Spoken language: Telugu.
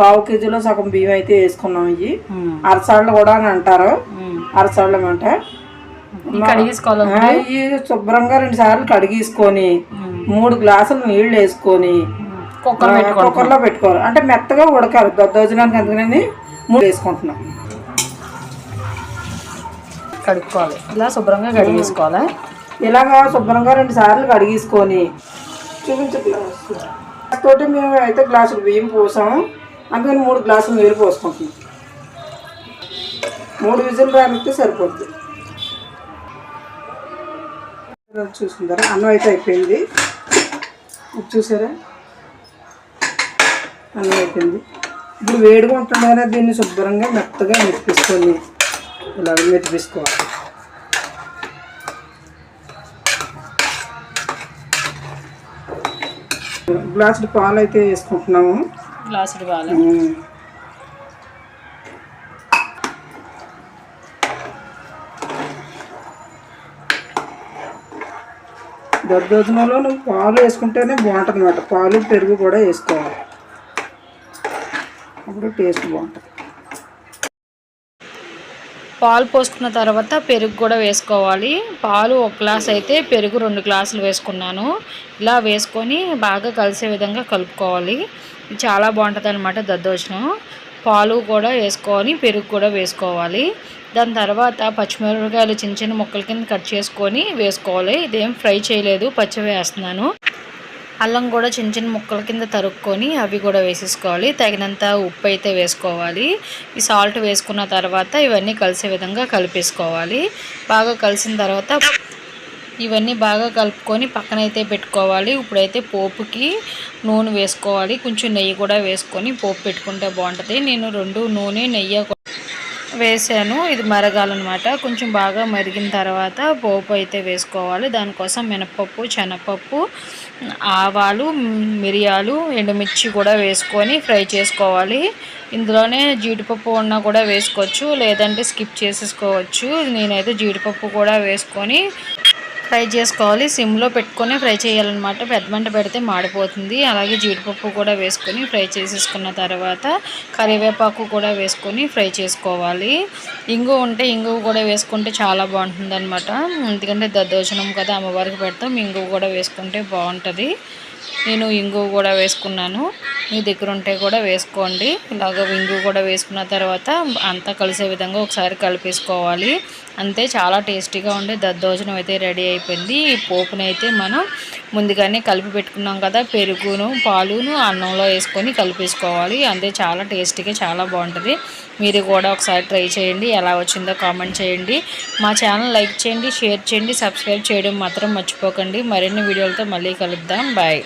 పావు కేజీలో సగం బియ్యం అయితే వేసుకున్నాం ఇవి అరసాళ్ళు కూడా అని అంటారు. అరసాళ్ళు ఆ, ఇవి శుభ్రంగా రెండు సార్లు కడిగేసుకొని మూడు గ్లాసులు నీళ్ళు వేసుకొని కుక్కర్లో పెట్టుకోవాలి. అంటే మెత్తగా ఉడకాలి. దద్దోజనానికి అందుకని మూడు వేసుకుంటున్నాం. కడుక్కోవాలి. ఇలా శుభ్రంగా కడిగేసుకోవాలి? ఇలాగా శుభ్రంగా రెండు సార్లు కడిగేసుకొని చూపించట్లేదు తోటి మేము అయితే గ్లాసులు బియ్యం పోసాము అందుకని మూడు గ్లాసులు నీళ్ళు పోసుకుంటున్నాం. మూడు విజులు రానిస్తే సరిపోద్ది. చూసుకుంటారా? అన్నం అయితే అయిపోయింది. ఇది చూసారా? అన్నం అయిపోయింది. ఇప్పుడు వేడిగా ఉంటుండగానే దీన్ని శుభ్రంగా మెత్తగా మెత్తిపించుకొని ఇలా మెత్తిపించుకోవాలి గ్లాసుడు పాలు అయితే వేసుకుంటున్నాము. గ్లాసుడు పాలు దద్దోజనంలో నువ్వు పాలు వేసుకుంటేనే బాగుంటుంది అన్నమాట పాలు పెరుగు కూడా వేసుకోవాలి. అప్పుడు టేస్ట్ బాగుంటుంది. పాలు పోసుకున్న తర్వాత పెరుగు కూడా వేసుకోవాలి. పాలు ఒక గ్లాస్ అయితే పెరుగు రెండు గ్లాసులు వేసుకున్నాను. ఇలా వేసుకొని బాగా కలిసే విధంగా కలుపుకోవాలి. చాలా బాగుంటుంది అనమాట దద్దోజనం. పాలు కూడా వేసుకొని పెరుగు కూడా వేసుకోవాలి. దాని తర్వాత పచ్చిమిరపకాయలు చిన్న చిన్న ముక్కల కింద కట్ చేసుకొని వేసుకోవాలి. ఇదేం ఫ్రై చేయలేదు పచ్చి వేస్తున్నాను. అల్లం కూడా చిన్న చిన్న ముక్కల కింద తరుక్కొని అవి కూడా వేసేసుకోవాలి. తగినంత ఉప్పు అయితే వేసుకోవాలి. ఈ సాల్ట్ వేసుకున్న తర్వాత ఇవన్నీ కలిసే విధంగా కలిపేసుకోవాలి. బాగా కలిసిన తర్వాత ఇవన్నీ బాగా కలుపుకొని పక్కనైతే పెట్టుకోవాలి. ఇప్పుడైతే పోపుకి నూనె వేసుకోవాలి. కొంచెం నెయ్యి కూడా వేసుకొని పోపు పెట్టుకుంటే బాగుంటుంది. నేను రెండు నూనె నెయ్యి వేసాను. ఇది మరగాలన్నమాట. కొంచెం బాగా మరిగిన తర్వాత పోపు అయితే వేసుకోవాలి. దానికోసం మినపప్పు శనగపప్పు ఆవాలు మిరియాలు ఎండుమిర్చి కూడా వేసుకొని ఫ్రై చేసుకోవాలి. ఇందులోనే జీడిపప్పు ఉన్నా కూడా వేసుకోవచ్చు. లేదంటే స్కిప్ చేసేసుకోవచ్చు. నేనైతే జీడిపప్పు కూడా వేసుకొని ఫ్రై చేసుకోవాలి. సిమ్లో పెట్టుకొని ఫ్రై చేయాలన్నమాట. పెద్ద మంట పెడితే మాడిపోతుంది. అలాగే జీడిపప్పు కూడా వేసుకొని ఫ్రై చేసేసుకున్న తర్వాత కరివేపాకు కూడా వేసుకొని ఫ్రై చేసుకోవాలి. ఇంగు ఉంటే ఇంగువ కూడా వేసుకుంటే చాలా బాగుంటుంది అనమాట ఎందుకంటే దద్దోజనం కదా అమ్మవారికి పెడతాం. ఇంగువ కూడా వేసుకుంటే బాగుంటుంది. నేను ఇంగు కూడా వేసుకున్నాను. మీ దగ్గర ఉంటే కూడా వేసుకోండి. ఇలాగ ఇంగు కూడా వేసుకున్న తర్వాత అంతా కలిసే విధంగా ఒకసారి కలిపేసుకోవాలి. అంతే చాలా టేస్టీగా ఉండే దద్దోజనం అయితే రెడీ అయిపోయింది. ఈ పోపునైతే అయితే మనం ముందుగానే కలిపి పెట్టుకున్నాం కదా పెరుగును పాలును అన్నంలో వేసుకొని కలిపేసుకోవాలి. అంతే చాలా టేస్టీగా చాలా బాగుంటుంది. మీరు కూడా ఒకసారి ట్రై చేయండి. ఎలా వచ్చిందో కామెంట్ చేయండి. మా ఛానల్ లైక్ చేయండి షేర్ చేయండి సబ్స్క్రైబ్ చేయడం మాత్రం మర్చిపోకండి. మరిన్ని వీడియోలతో మళ్ళీ కలుద్దాం. బాయ్.